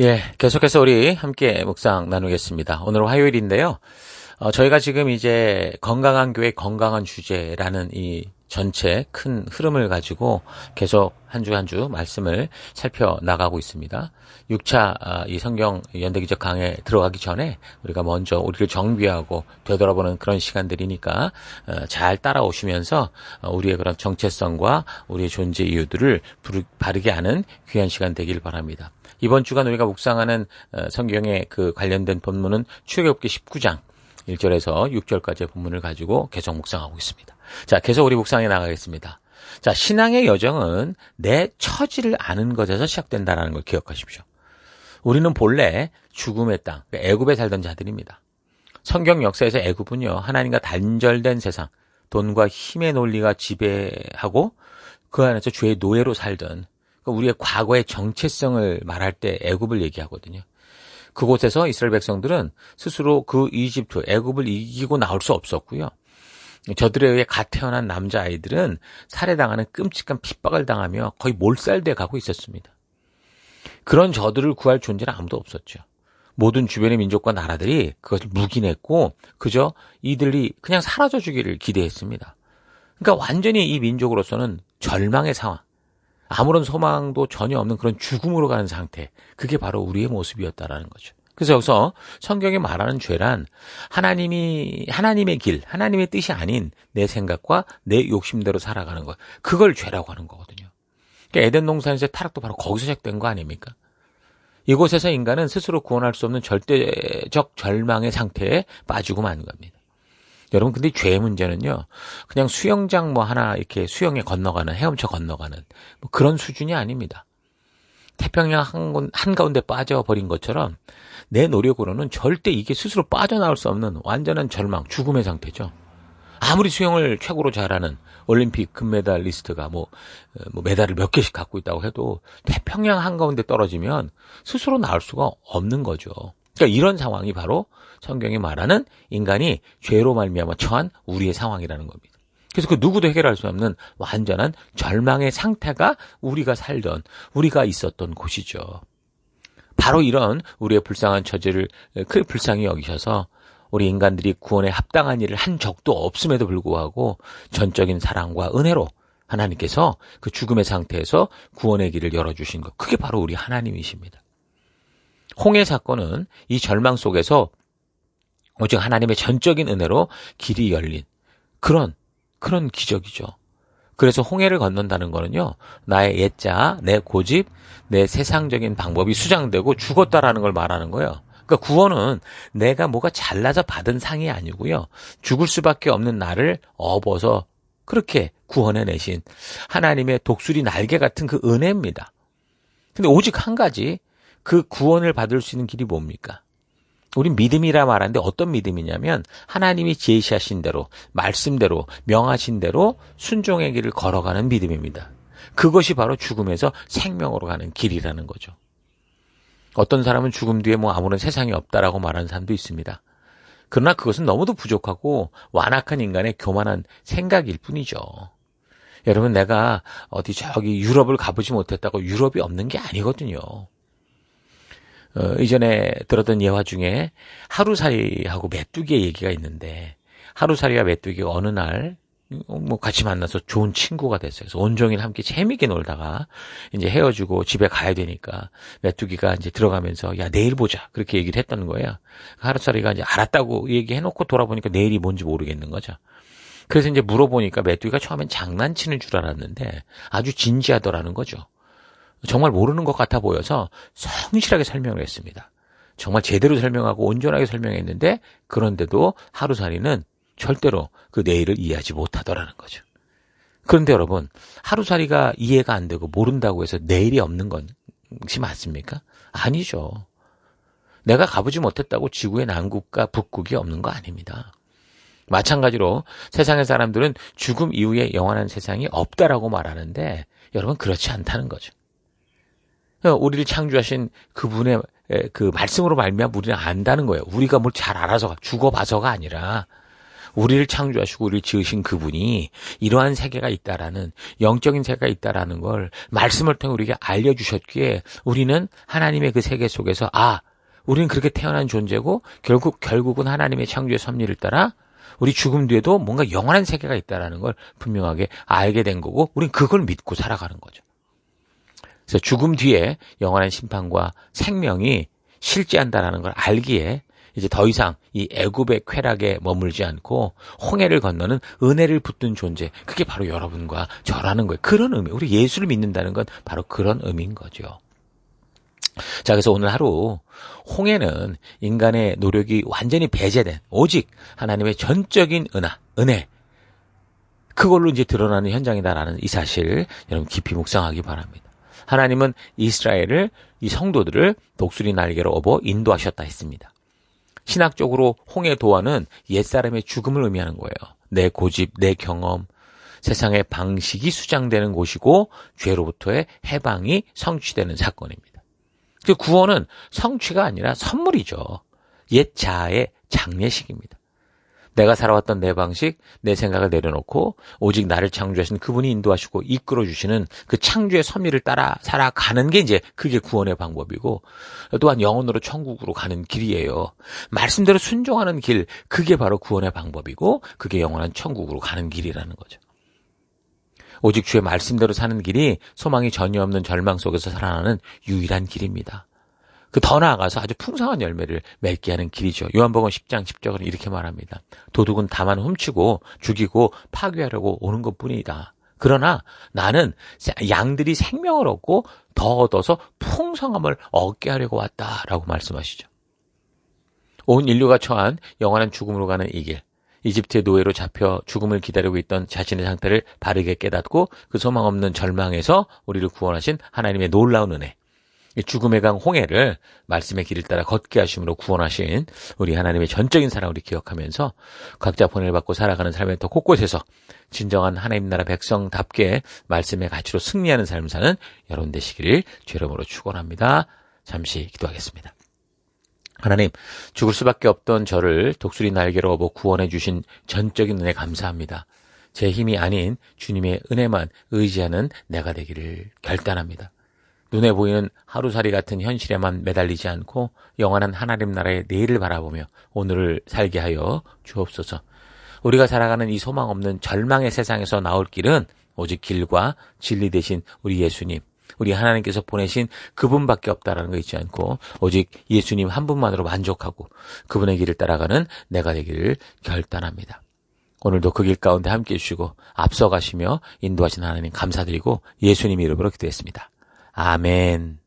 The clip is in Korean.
예, 계속해서 우리 함께 묵상 나누겠습니다. 오늘 화요일인데요. 어, 저희가 지금 이제 건강한 교회 건강한 주제라는 이 전체 큰 흐름을 가지고 계속 한 주 한 주 말씀을 살펴나가고 있습니다. 6차 아, 이 성경 연대기적 강에 들어가기 전에 우리가 먼저 우리를 정비하고 되돌아보는 그런 시간들이니까 어, 잘 따라오시면서 어, 우리의 그런 정체성과 우리의 존재 이유들을 바르게 하는 귀한 시간 되길 바랍니다. 이번 주간 우리가 묵상하는 어, 성경의 그 관련된 본문은 출애굽기 19장 1절에서 6절까지의 본문을 가지고 계속 묵상하고 있습니다. 자, 계속 우리 묵상해 나가겠습니다. 자, 신앙의 여정은 내 처지를 아는 것에서 시작된다라는 걸 기억하십시오. 우리는 본래 죽음의 땅, 그 애굽에 살던 자들입니다. 성경 역사에서 애굽은요, 하나님과 단절된 세상, 돈과 힘의 논리가 지배하고 그 안에서 죄의 노예로 살던 그러니까 우리의 과거의 정체성을 말할 때 애굽을 얘기하거든요. 그곳에서 이스라엘 백성들은 스스로 그 이집트, 애굽을 이기고 나올 수 없었고요. 저들에 의해 갓 태어난 남자 아이들은 살해당하는 끔찍한 핍박을 당하며 거의 몰살돼 가고 있었습니다. 그런 저들을 구할 존재는 아무도 없었죠. 모든 주변의 민족과 나라들이 그것을 묵인했고 그저 이들이 그냥 사라져 주기를 기대했습니다. 그러니까 완전히 이 민족으로서는 절망의 상황, 아무런 소망도 전혀 없는 그런 죽음으로 가는 상태. 그게 바로 우리의 모습이었다라는 거죠. 그래서 여기서 성경이 말하는 죄란 하나님이 하나님의 길, 하나님의 뜻이 아닌 내 생각과 내 욕심대로 살아가는 것. 그걸 죄라고 하는 거거든요. 그러니까 에덴 동산에서 타락도 바로 거기서 시작된 거 아닙니까? 이곳에서 인간은 스스로 구원할 수 없는 절대적 절망의 상태에 빠지고 마는 겁니다. 여러분 근데 죄의 문제는요. 그냥 수영장 뭐 하나 이렇게 수영에 건너가는 헤엄쳐 건너가는 뭐 그런 수준이 아닙니다. 태평양 한, 한가운데 빠져버린 것처럼 내 노력으로는 절대 이게 스스로 빠져나올 수 없는 완전한 절망, 죽음의 상태죠. 아무리 수영을 최고로 잘하는 올림픽 금메달 리스트가 뭐, 어, 뭐 메달을 몇 개씩 갖고 있다고 해도 태평양 한가운데 떨어지면 스스로 나올 수가 없는 거죠. 그러니까 이런 상황이 바로 성경이 말하는 인간이 죄로 말미암아 처한 우리의 상황이라는 겁니다. 그래서 그 누구도 해결할 수 없는 완전한 절망의 상태가 우리가 살던 우리가 있었던 곳이죠. 바로 이런 우리의 불쌍한 처지를 그 불쌍히 여기셔서 우리 인간들이 구원에 합당한 일을 한 적도 없음에도 불구하고 전적인 사랑과 은혜로 하나님께서 그 죽음의 상태에서 구원의 길을 열어주신 것. 그게 바로 우리 하나님이십니다. 홍해 사건은 이 절망 속에서 오직 하나님의 전적인 은혜로 길이 열린 그런 그런 기적이죠. 그래서 홍해를 건넌다는 거는요. 나의 옛자, 내 고집, 내 세상적인 방법이 수장되고 죽었다라는 걸 말하는 거예요. 그러니까 구원은 내가 뭐가 잘나서 받은 상이 아니고요. 죽을 수밖에 없는 나를 업어서 그렇게 구원해 내신 하나님의 독수리 날개 같은 그 은혜입니다. 근데 오직 한 가지 그 구원을 받을 수 있는 길이 뭡니까? 우린 믿음이라 말하는데 어떤 믿음이냐면 하나님이 제시하신 대로 말씀대로 명하신 대로 순종의 길을 걸어가는 믿음입니다. 그것이 바로 죽음에서 생명으로 가는 길이라는 거죠. 어떤 사람은 죽음 뒤에 뭐 아무런 세상이 없다라고 말하는 사람도 있습니다. 그러나 그것은 너무도 부족하고 완악한 인간의 교만한 생각일 뿐이죠. 여러분 내가 어디 저기 유럽을 가보지 못했다고 유럽이 없는 게 아니거든요. 어, 이전에 들었던 예화 중에 하루살이하고 메뚜기의 얘기가 있는데 하루살이와 메뚜기가 어느 날 뭐 같이 만나서 좋은 친구가 됐어요. 그래서 온종일 함께 재미있게 놀다가 이제 헤어지고 집에 가야 되니까 메뚜기가 이제 들어가면서 야 내일 보자 그렇게 얘기를 했던 거예요. 하루살이가 이제 알았다고 얘기해놓고 돌아보니까 내일이 뭔지 모르겠는 거죠. 그래서 이제 물어보니까 메뚜기가 처음엔 장난치는 줄 알았는데 아주 진지하더라는 거죠. 정말 모르는 것 같아 보여서 성실하게 설명을 했습니다. 정말 제대로 설명하고 온전하게 설명했는데 그런데도 하루살이는 절대로 그 내일을 이해하지 못하더라는 거죠. 그런데 여러분 하루살이가 이해가 안 되고 모른다고 해서 내일이 없는 것이 맞습니까? 아니죠. 내가 가보지 못했다고 지구의 남극과 북극이 없는 거 아닙니다. 마찬가지로 세상의 사람들은 죽음 이후에 영원한 세상이 없다라고 말하는데 여러분 그렇지 않다는 거죠. 어, 우리를 창조하신 그분의 그 말씀으로 말미암아 우리는 안다는 거예요. 우리가 뭘 잘 알아서 죽어봐서가 아니라 우리를 창조하시고 우리를 지으신 그분이 이러한 세계가 있다라는 영적인 세계가 있다라는 걸 말씀을 통해 우리에게 알려주셨기에 우리는 하나님의 그 세계 속에서 아 우리는 그렇게 태어난 존재고 결국 결국은 하나님의 창조의 섭리를 따라 우리 죽음 뒤에도 뭔가 영원한 세계가 있다라는 걸 분명하게 알게 된 거고 우린 그걸 믿고 살아가는 거죠. 그래서 죽음 뒤에 영원한 심판과 생명이 실제한다라는 걸 알기에 이제 더 이상 이 애굽의 쾌락에 머물지 않고 홍해를 건너는 은혜를 붙든 존재 그게 바로 여러분과 저라는 거예요. 그런 의미. 우리 예수를 믿는다는 건 바로 그런 의미인 거죠. 자, 그래서 오늘 하루 홍해는 인간의 노력이 완전히 배제된 오직 하나님의 전적인 은하, 은혜. 그걸로 이제 드러나는 현장이다라는 이 사실 여러분 깊이 묵상하기 바랍니다. 하나님은 이스라엘을 이 성도들을 독수리 날개로 업어 인도하셨다 했습니다. 신학적으로 홍해 도화는 옛사람의 죽음을 의미하는 거예요. 내 고집, 내 경험, 세상의 방식이 수장되는 곳이고 죄로부터의 해방이 성취되는 사건입니다. 그 구원은 성취가 아니라 선물이죠. 옛 자아의 장례식입니다. 내가 살아왔던 내 방식, 내 생각을 내려놓고 오직 나를 창조하신 그분이 인도하시고 이끌어 주시는 그 창조의 섭리를 따라 살아가는 게 이제 그게 구원의 방법이고 또한 영혼으로 천국으로 가는 길이에요. 말씀대로 순종하는 길, 그게 바로 구원의 방법이고 그게 영원한 천국으로 가는 길이라는 거죠. 오직 주의 말씀대로 사는 길이 소망이 전혀 없는 절망 속에서 살아나는 유일한 길입니다. 그 더 나아가서 아주 풍성한 열매를 맺게 하는 길이죠. 요한복음 10장 10절은 이렇게 말합니다. 도둑은 다만 훔치고 죽이고 파괴하려고 오는 것 뿐이다. 그러나 나는 양들이 생명을 얻고 더 얻어서 풍성함을 얻게 하려고 왔다라고 말씀하시죠. 온 인류가 처한 영원한 죽음으로 가는 이 길. 이집트의 노예로 잡혀 죽음을 기다리고 있던 자신의 상태를 바르게 깨닫고 그 소망 없는 절망에서 우리를 구원하신 하나님의 놀라운 은혜. 죽음의 강 홍해를 말씀의 길을 따라 걷게 하심으로 구원하신 우리 하나님의 전적인 사랑을 기억하면서 각자 본을 받고 살아가는 삶의 더 곳곳에서 진정한 하나님 나라 백성답게 말씀의 가치로 승리하는 삶을 사는 여러분 되시기를 죄름으로 축원합니다. 잠시 기도하겠습니다. 하나님, 죽을 수밖에 없던 저를 독수리 날개로 업어 구원해 주신 전적인 은혜 감사합니다. 제 힘이 아닌 주님의 은혜만 의지하는 내가 되기를 결단합니다. 눈에 보이는 하루살이 같은 현실에만 매달리지 않고 영원한 하나님 나라의 내일을 바라보며 오늘을 살게 하여 주옵소서. 우리가 살아가는 이 소망 없는 절망의 세상에서 나올 길은 오직 길과 진리 대신 우리 예수님, 우리 하나님께서 보내신 그분밖에 없다라는 거 잊지 않고 오직 예수님 한 분만으로 만족하고 그분의 길을 따라가는 내가 되기를 결단합니다. 오늘도 그 길 가운데 함께 해주시고 앞서가시며 인도하신 하나님 감사드리고 예수님 이름으로 기도했습니다. 아멘.